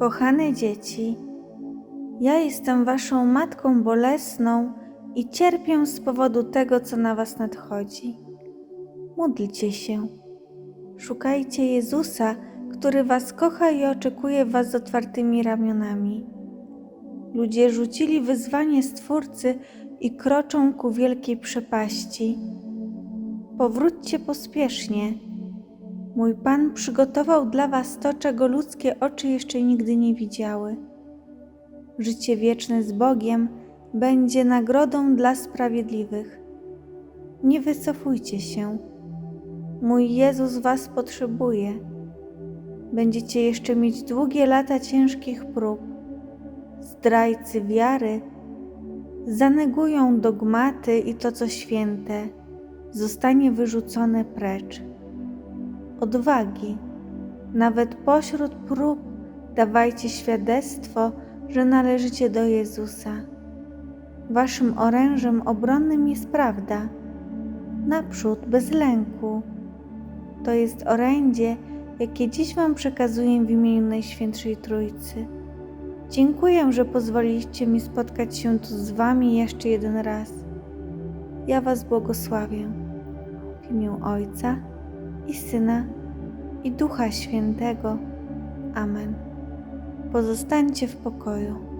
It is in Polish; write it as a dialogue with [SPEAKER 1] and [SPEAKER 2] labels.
[SPEAKER 1] Kochane dzieci, ja jestem waszą matką bolesną i cierpię z powodu tego, co na was nadchodzi. Módlcie się. Szukajcie Jezusa, który was kocha i oczekuje was z otwartymi ramionami. Ludzie rzucili wyzwanie Stwórcy i kroczą ku wielkiej przepaści. Powróćcie pospiesznie. Mój Pan przygotował dla was to, czego ludzkie oczy jeszcze nigdy nie widziały. Życie wieczne z Bogiem będzie nagrodą dla sprawiedliwych. Nie wycofujcie się. Mój Jezus was potrzebuje. Będziecie jeszcze mieć długie lata ciężkich prób. Zdrajcy wiary zanegują dogmaty i to, co święte, zostanie wyrzucone precz. Odwagi, nawet pośród prób, dawajcie świadectwo, że należycie do Jezusa. Waszym orężem obronnym jest prawda. Naprzód, bez lęku. To jest orędzie, jakie dziś Wam przekazuję w imieniu Najświętszej Trójcy. Dziękuję, że pozwoliliście mi spotkać się tu z Wami jeszcze jeden raz. Ja Was błogosławię. W imię Ojca i Syna i Ducha Świętego. Amen. Pozostańcie w pokoju.